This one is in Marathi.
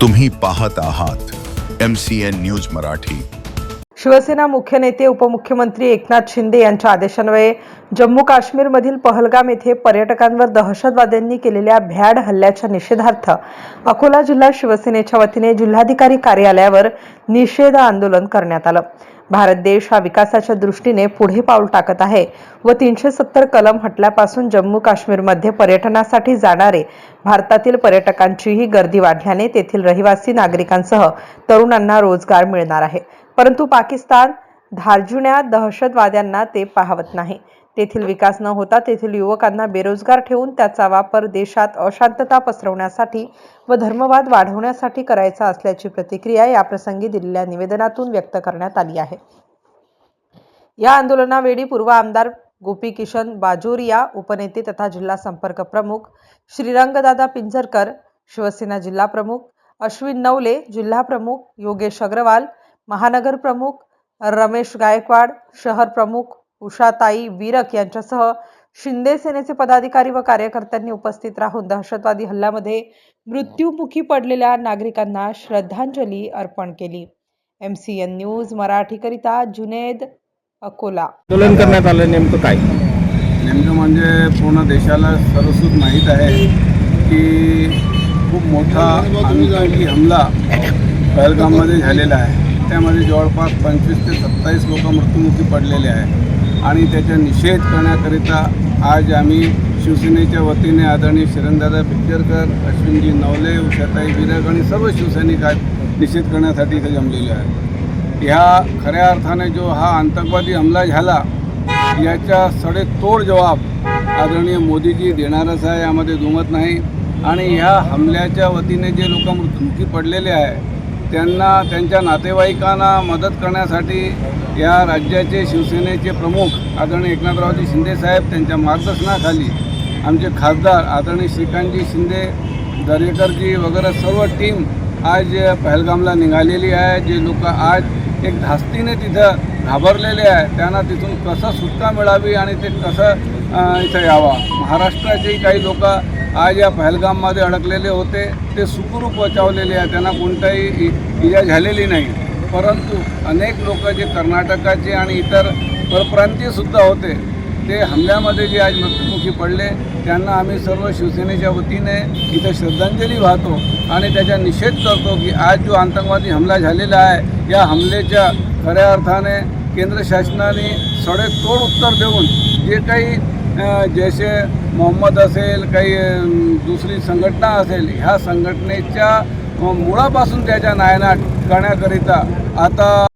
तुम्ही पाहत आहात M C N news Marathi. Shivsena मुख्य नेते उपमुख्यमंत्री एकनाथ शिंदे यांच्या आदेशान्वये जम्मू काश्मीरमधील पहलगाम येथे पर्यटकांवर दहशतवाद्यांनी केलेल्या भ्याड हल्ल्याच्या निषेधार्थ अकोला जिल्हा शिवसेनेच्या वतीने जिल्हाधिकारी कार्यालयावर निषेध आंदोलन करण्यात आलं. भारत देश हा विकासाच्या दृष्टीने पुढे पाऊल टाकत आहे व तीनशे सत्तर कलम हटल्यापासून जम्मू काश्मीरमध्ये पर्यटनासाठी जाणारे भारतातील पर्यटकांचीही गर्दी वाढल्याने तेथील रहिवासी नागरिकांसह तरुणांना रोजगार मिळणार आहे. परंतु पाकिस्तान धार्जुण्या दहशतवाद्यांना ते पाहवत नाही. तेथील विकास न होता तेथील युवकांना बेरोजगार ठेवून त्याचा वापर देशात अशांतता पसरवण्यासाठी व धर्मवाद वाढवण्यासाठी करायचा असल्याची प्रतिक्रिया याप्रसंगी दिलेल्या निवेदनातून व्यक्त करण्यात आली आहे. या आंदोलनावेळी पूर्व आमदार गोपी किशन बाजोरिया उपनेते तथा जिल्हा संपर्क प्रमुख श्रीरंगदादा पिंजरकर शिवसेना जिल्हा प्रमुख अश्विन नवले जिल्हा प्रमुख योगेश अग्रवाल महानगर प्रमुख रमेश गायकवाड शहर प्रमुख उषाताई वीरक यांच्यासह शिंदे सेनेचे पदाधिकारी व कार्यकर्त्यांनी उपस्थित राहून दहशतवादी हल्ल्यामध्ये मृत्युमुखी पडलेल्या नागरिकांना श्रद्धांजली अर्पण केली. एम सी एन न्यूज मराठीकरिता जुनेद अकोला. आंदोलन करण्यात आलं नेमकं काय? नेमकं म्हणजे पूर्ण देशाला सर्वसूत माहीत आहे की खूप मोठा आतंकी हमला पहलगाममध्ये झालेला आहे. त्यामध्ये जवळपास पंचवीस ते सत्तावीस लोक मृत्युमुखी पडलेले आहे आणि त्याचा निषेध करण्याकरिता आज आम्ही शिवसेनेच्या वतीने आदरणीय शिरंदादा पिक्चरकर अश्विनजी नवले उषाताई विरक आणि सर्व शिवसैनिक आज निषेध करण्यासाठी इथे जमलेले आहेत. ह्या खऱ्या अर्थाने जो हा आतंकवादी हमला झाला याचा सडेतोड जबाब आदरणीय मोदीजी देणारच आहे यामध्ये दुमत नाही. आणि ह्या हमल्याच्या वतीने जे लोक मृत्युमुखी पडलेले आहे त्यांना त्यांच्या नातेवाईकांना मदत करण्यासाठी या राज्याचे शिवसेनेचे प्रमुख आदरणीय एकनाथरावजी शिंदेसाहेब त्यांच्या मार्गदर्शनाखाली आमचे खासदार आदरणीय श्रीकांतजी शिंदे दरेकरजी वगैरे सर्व टीम आज पहलगामला निघालेली आहे. जे लोक आज एक धास्तीने तिथं घाबरलेले आहे. त्यांना तिथून कसं सुटका मिळावी आणि ते कसं इथं यावा. महाराष्ट्राचेही काही लोक आज या पहलगाममध्ये अडकलेले होते. ते सुखरूप बचावलेले आहे त्यांना कोणताही इजा झालेली नाही. परंतु अनेक लोक जे कर्नाटकाचे आणि इतर परप्रांतीयसुद्धा होते ते हमल्यामध्ये जे आज मृत्युमुखी पडले त्यांना आम्ही सर्व शिवसेनेच्या वतीने इथं श्रद्धांजली वाहतो आणि त्याचा निषेध करतो की आज जो आतंकवादी हमला झालेला आहे या हमलेच्या खऱ्या अर्थाने केंद्र शासनाने सडेतोड उत्तर देऊन जे काही जैसे मोहम्मद असेल काही दुसरी संघटना असेल ह्या संघटनेच्या मुळापासून त्याच्या नायनाट करण्याकरिता आता